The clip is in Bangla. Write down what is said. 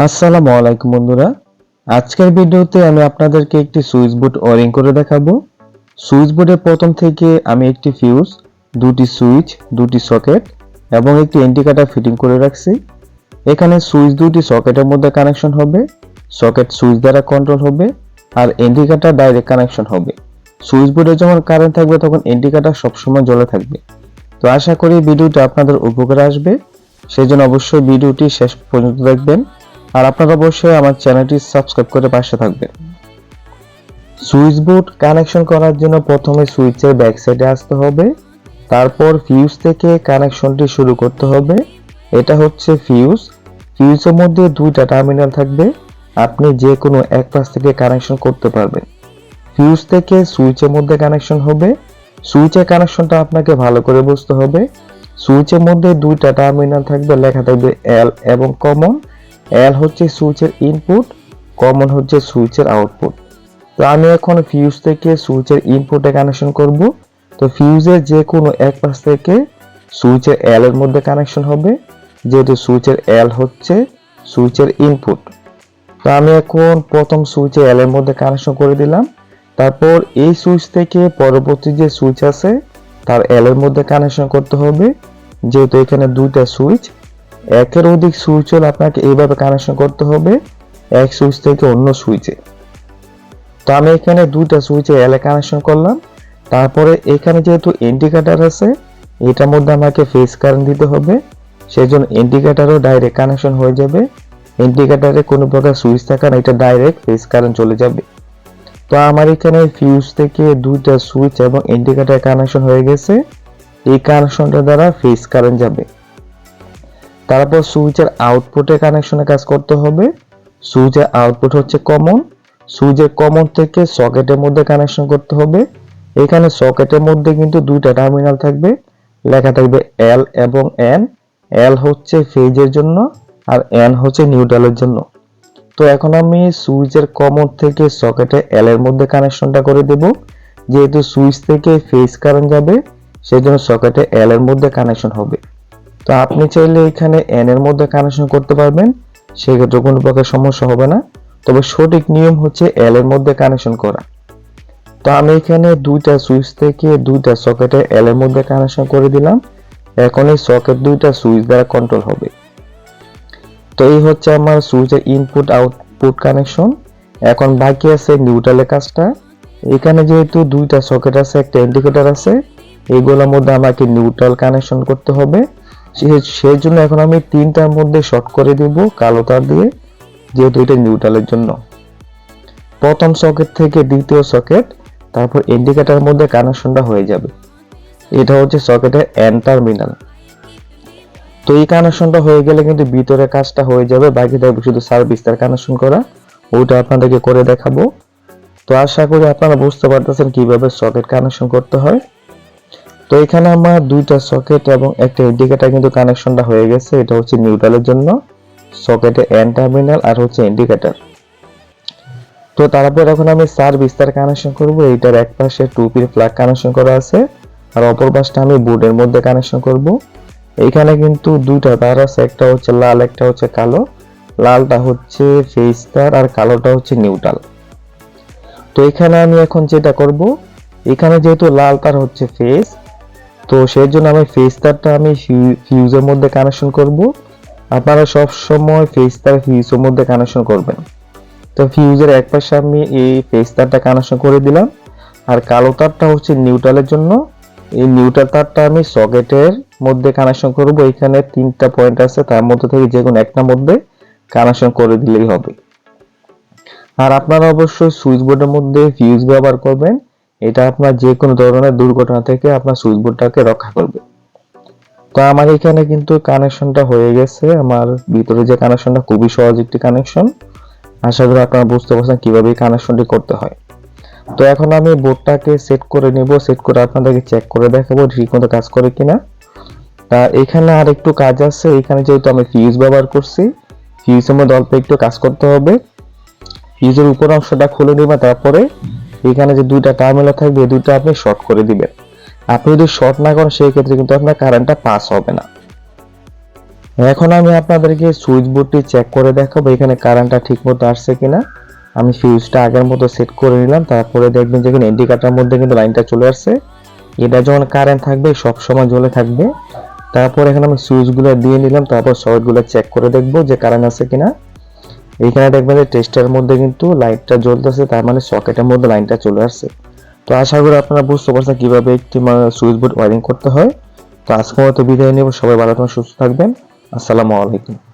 আসসালামু আলাইকুম বন্ধুরা। আজকের ভিডিওতে আমি আপনাদেরকে একটি সুইচ বোর্ড ওয়ারিং করে দেখাবো। সুইচ বোর্ডের প্রথম থেকে আমি একটি ফিউজ দুটি সুইচ, দুটি সকেট এবং একটি ইন্ডিকেটর ফিটিং করে রাখছি। এখানে সুইচ দুটি সকেটের মধ্যে কানেকশন হবে, সকেট সুইচ দ্বারা কন্ট্রোল হবে আর ইন্ডিকেটর ডাইরেক্ট কানেকশন হবে। সুইচ বোর্ডে যখন কারেন্ট থাকবে তখন ইন্ডিকেটর সবসময় জ্বলে থাকবে। তো আশা করি ভিডিওটি আপনাদের উপকারে আসবে। সেই জন্য অবশ্যই ভিডিওটি শেষ পর্যন্ত দেখবেন। আর আপনারা অবশ্যই আমার চ্যানেলটি সাবস্ক্রাইব করে পাশে থাকবেন। সুইচ বোর্ড কানেকশন করার জন্য প্রথমে সুইচের ব্যাক সাইডে আসতে হবে, তারপর ফিউজ থেকে কানেকশনটি শুরু করতে হবে। এটা হচ্ছে ফিউজ ফিউজের মধ্যে দুইটা টার্মিনাল থাকবে, আপনি যে কোনো এক পাশ থেকে কানেকশন করতে পারবেন। ফিউজ থেকে সুইচের মধ্যে কানেকশন হবে। সুইচের কানেকশনটা আপনাকে ভালো করে বুঝতে হবে। সুইচের মধ্যে দুইটা টার্মিনাল থাকবে, লেখা থাকবে এল এবং কমন এল হচ্ছে সুইচের ইনপুট কমন হচ্ছে সুইচের আউটপুট তো আমি এখন ফিউজ থেকে সুইচের ইনপুটে কানেকশন করব। তো ফিউজের যে কোনো এক পাশ থেকে সুইচের এল এর মধ্যে কানেকশন হবে। যেহেতু সুইচের এল হচ্ছে সুইচের ইনপুট তো আমি এখন প্রথম সুইচে এল এর মধ্যে কানেকশন করে দিলাম। তারপর এই সুইচ থেকে পরবর্তী যে সুইচ আছে, তার এল এর মধ্যে কানেকশন করতে হবে। যেহেতু এখানে দুইটা সুইচ একের অধিক সুইচ হলে আপনাকে এইভাবে কানেকশন করতে হবে, এক সুইচ থেকে অন্য সুইচে। তো আমি এখানে দুইটা সুইচে এলে কানেকশন করলাম। তারপরে এখানে যেহেতু ইন্ডিকেটার আছে, এটার মধ্যে আমাকে ফেস কারেন্ট দিতে হবে। সেই জন্য ইন্ডিকেটারও ডাইরেক্ট কানেকশন হয়ে যাবে। ইন্ডিকেটারে কোনো প্রকার সুইচ থাকা না, এটা ডাইরেক্ট ফেস কারেন্ট চলে যাবে। তো আমার এখানে ফিউজ থেকে দুইটা সুইচ এবং ইন্ডিকেটার কানেকশন হয়ে গেছে। এই কানেকশনটা দ্বারা ফেস কারেন্ট যাবে। তারপর সুইচের আউটপুটে কানেকশনে কাজ করতে হবে। সুইচের আউটপুট হচ্ছে কমন সুইচের কমন থেকে সকেটের মধ্যে কানেকশন করতে হবে। এখানে সকেটের মধ্যে কিন্তু দুইটা টার্মিনাল থাকবে। লেখা থাকবে এল এবং এন এল হচ্ছে ফেজের জন্য আর এন হচ্ছে নিউট্রালের জন্য। তো এখন আমি সুইচের কমন থেকে সকেটে এল এর মধ্যে কানেকশনটা করে দেব। যেহেতু সুইচ থেকে ফেজ কারেন্ট যাবে সেই জন্য সকেটে এল এর মধ্যে কানেকশন হবে। তো আপনি চাইলে এখানে এন এর মধ্যে কানেকশন করতে পারবেন, সেক্ষেত্রে কোনো প্রকার সমস্যা হবে না। তবে সঠিক নিয়ম হচ্ছে এল এর মধ্যে কানেকশন করা। তো আমি এখানে দুইটা সুইচ থেকে দুইটা সকেটে এল এর মধ্যে কানেকশন করে দিলাম। এখন এই সকেট দুইটা সুইচ দ্বারা কন্ট্রোল হবে। তো এই হচ্ছে আমার সুইচের ইনপুট আউটপুট কানেকশন এখন বাকি আছে নিউট্রালের কাজটা। এখানে যেহেতু দুইটা সকেট আছে, একটা ইন্ডিকেটর আছে এইগুলোর মধ্যে আমাকে নিউট্রাল কানেকশন করতে হবে। সেই জন্য এখন আমি তিনটার মধ্যে শর্ট করে দিব কালো তার দিয়ে, যেহেতু এটা নিউট্রালের জন্য। প্রথম সকেট থেকে দ্বিতীয় সকেট তারপর ইন্ডিকেটরের মধ্যে কানেকশনটা হয়ে যাবে। এটা হচ্ছে সকেটের টার্মিনাল তো এই কানেকশনটা হয়ে গেলে কিন্তু ভিতরে কাজটা হয়ে যাবে, বাকি থাকবে শুধু সার্ভিস কানেকশন করা। ওইটা আপনাদেরকে করে দেখাবো। তো আশা করি আপনারা বুঝতে পারতেছেন কীভাবে সকেট কানেকশন করতে হয়। তো এখানে আমার দুইটা সকেট এবং একটা ইন্ডিকেটর কিন্তু কানেকশনটা হয়ে গেছে। এটা হচ্ছে নিউট্রালের জন্য, সকেটে এন টার্মিনাল আর হচ্ছে ইন্ডিকেটর তো তারপর এখন আমি সার বিস্তার কানেকশন করব। এইটার এক পাশে টু পিন প্লাগ কানেকশন করা আছে, আর অপর পাশটা আমি বোর্ডের মধ্যে কানেকশন করব। এইখানে কিন্তু দুইটা তার আছে, একটা হচ্ছে লাল, একটা হচ্ছে কালো। লালটা হচ্ছে ফেস তার আর কালোটা হচ্ছে নিউট্রাল তো এখানে আমি এখন যেটা করব, এখানে যেহেতু লাল তার হচ্ছে ফেস তো সেই জন্য আমি ফেস তারটা আমি ফিউজের মধ্যে কানেকশন করব। আপনারা সব সময় ফেস তার ফিউজের মধ্যে কানেকশন করবেন। তো ফিউজের এক পাশে আমি এই ফেস তারটা কানেকশন করে দিলাম। আর কালো তারটা হচ্ছে নিউট্রালের জন্য। এই নিউট্রাল তারটা আমি সকেটের মধ্যে কানেকশন করব। এখানে তিনটা পয়েন্ট আছে, তার মধ্যে থেকে যে কোনো একটা মধ্যে কানেকশন করে দিলেই হবে। আর আপনারা অবশ্যই সুইচ বোর্ডের মধ্যে ফিউজ ব্যবহার করবেন। এটা আপনার যে কোনো ধরনের দুর্ঘটনা থেকে আপনার সুইচ বোর্ডটাকে রক্ষা করবে। তো আমার এখানে কিন্তু কানেকশনটা হয়ে গেছে। আমার ভিতরে যে কানেকশনটা খুবই সহজ একটি কানেকশন। আশা করি আপনারা বুঝতে পারছেন কীভাবে এই কানেকশনটি করতে হয়। তো এখন আমি বোর্ডটাকে সেট করে নেব। সেট করে আপনাদেরকে চেক করে দেখাবো ঠিক মতো কাজ করে কিনা। তা এখানে আর একটু কাজ আছে। এখানে যেহেতু আমি ফিউজ ব্যবহার করছি ফিউজের মধ্যে অল্প একটু কাজ করতে হবে। ফিউজের উপর অংশটা খুলে দিবেন তারপরে এখানে যে দুইটা টার্মিনাল থাকবে দুইটা আপনি শর্ট করে দিবেন। আপনি যদি শর্ট না করেন সেই ক্ষেত্রে কিন্তু আপনার কারেন্টটা পাস হবে না। এখন আমি আপনাদেরকে সুইচ বোর্ডটি চেক করে দেখাবো, এখানে কারেন্টটা ঠিক মতো আসছে কিনা। আমি ফিউজটা আগের মতো সেট করে নিলাম, তারপরে দেখবেন যে এখানে ইন্ডিকেটার মধ্যে কিন্তু লাইনটা চলে আসছে। এটা যখন কারেন্ট থাকবে সব সময় জ্বলে থাকবে। তারপর এখানে আমি সুইচগুলো দিয়ে নিলাম, তারপর শর্টগুলো চেক করে দেখব যে কারেন্ট আছে কিনা। এইখানে দেখবেন যে টেস্টের মধ্যে কিন্তু লাইটটা জ্বলতেছে, তার মানে সকেটের মধ্যে লাইনটা চলে আসছে। তো আশা করি আপনারা বুঝতে পারছেন কীভাবে একটি সুইচ বোর্ড ওয়ারিং করতে হয়। তো আজকের মতো বিদায় নেব, সবাই ভালো থাকবেন, সুস্থ থাকবেন। আসসালামু আলাইকুম।